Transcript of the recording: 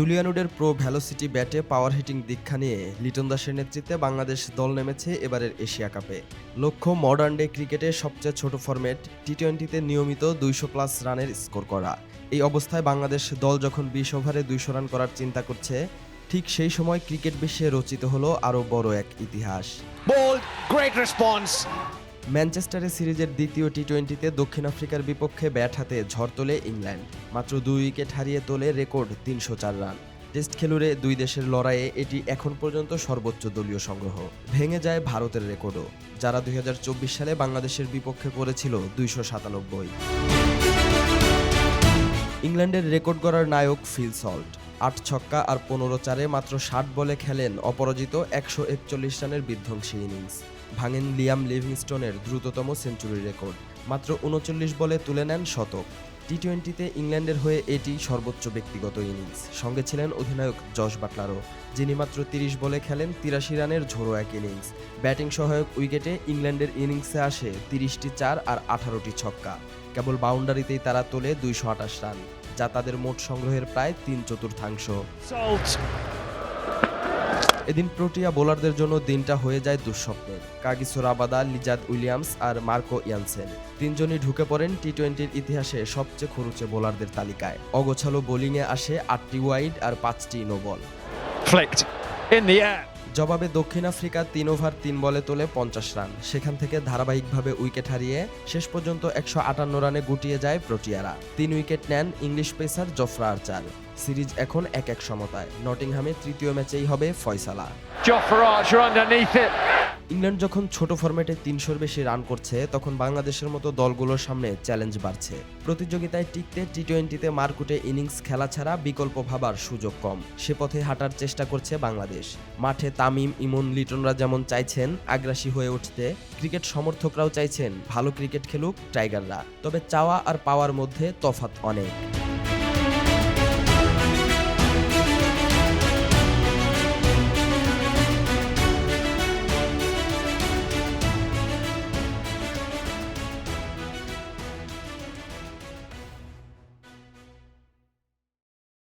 জুলিয়ানুডের pro velocity ব্যাটে পাওয়ার heating দীক্ষা নিয়ে লিটন দাসের নেতৃত্বে বাংলাদেশ দল নেমেছে এবারের এশিয়া কাপে। লক্ষ্য মডার্ন ডে ক্রিকেটে সবচেয়ে ছোট ফরম্যাট টি টোয়েন্টিতে নিয়মিত দুইশো প্লাস রানের স্কোর করা। এই অবস্থায় বাংলাদেশ দল যখন বিশ ওভারে দুইশো রান করার চিন্তা করছে, ঠিক সেই সময় ক্রিকেট বিশ্বে রচিত হলো আরও বড় এক ইতিহাস. ম্যানচেস্টারে সিরিজের দ্বিতীয় টি টোয়েন্টিতে দক্ষিণ আফ্রিকার বিপক্ষে ব্যাট হাতে ঝড় তোলে ইংল্যান্ড। মাত্র দুই উইকেট হারিয়ে তোলে রেকর্ড তিনশো চার রান। টেস্ট খেলুড়ে দুই দেশের লড়াইয়ে এটি এখন পর্যন্ত সর্বোচ্চ দলীয় সংগ্রহ। ভেঙে যায় ভারতের রেকর্ডও, যারা দুই হাজার চব্বিশ সালে বাংলাদেশের বিপক্ষে করেছিল দুইশো সাতানব্বই। ইংল্যান্ডের রেকর্ড গড়ার নায়ক ফিল সল্ট। আট ছক্কা আর পনেরো চারে মাত্র ষাট বলে খেলেন অপরাজিত একশো একচল্লিশ রানের বিধ্বংসী ইনিংস। ভাঙেন লিয়াম লিভিংস্টোনের দ্রুততম সেঞ্চুরি রেকর্ড। মাত্র উনচল্লিশ বলে তুলে নেন শতক। টি টোয়েন্টিতে ইংল্যান্ডের হয়ে এটি সর্বোচ্চ ব্যক্তিগত ইনিংস। সঙ্গে ছিলেন অধিনায়ক জশ বাটলারও, যিনি মাত্র তিরিশ বলে খেলেন তিরাশি রানের ঝোড়ো এক ইনিংস। ব্যাটিং সহায়ক উইকেটে ইংল্যান্ডের ইনিংসে আসে তিরিশটি চার আর আঠারোটি ছক্কা। কেবল বাউন্ডারিতেই তারা তোলে দুইশো আঠাশ রান, যা তাদের মোট সংগ্রহের প্রায় তিন চতুর্থাংশ. এদিন প্রোটিয়া বোলারদের জন্য দিনটা হয়ে যায় দুঃস্বপ্নের। কাগিসোর আবাদা, লিজাদ উইলিয়ামস আর মার্কো ইয়ানসেন। তিনজনই ঢুকে পড়েন টি টোয়েন্টির ইতিহাসে সবচেয়ে খরুচে বোলারদের তালিকায়। অগোছালো বোলিংয়ে আসে আটটি ওয়াইড আর পাঁচটি নো বল. জবাবে দক্ষিণ আফ্রিকা তিন ওভার তিন বলে তোলে পঞ্চাশ রান। সেখান থেকে ধারাবাহিকভাবে উইকেট হারিয়ে শেষ পর্যন্ত একশো আটান্ন রানে গুটিয়ে যায় প্রোটিয়ারা। তিন উইকেট নেন English pacer Jofra Archer. Series এখন এক এক সমতায়। নটিংহামে তৃতীয় ম্যাচেই হবে ফয়সালা। ইংল্যান্ড যখন ছোট ফরম্যাটে তিনশোর বেশি রান করছে, তখন বাংলাদেশের মতো দলগুলোর সামনে চ্যালেঞ্জ বাড়ছে। প্রতিযোগিতায় টিকতে টি টোয়েন্টিতে মারকুটে ইনিংস খেলা ছাড়া বিকল্প ভাবার সুযোগ কম। সে পথে হাঁটার চেষ্টা করছে বাংলাদেশ। মাঠে তামিম, ইমন, লিটনরা যেমন চাইছেন আগ্রাসী হয়ে উঠতে, ক্রিকেট সমর্থকরাও চাইছেন ভালো ক্রিকেট খেলুক টাইগাররা। তবে চাওয়া আর পাওয়ার মধ্যে তফাৎ অনেক।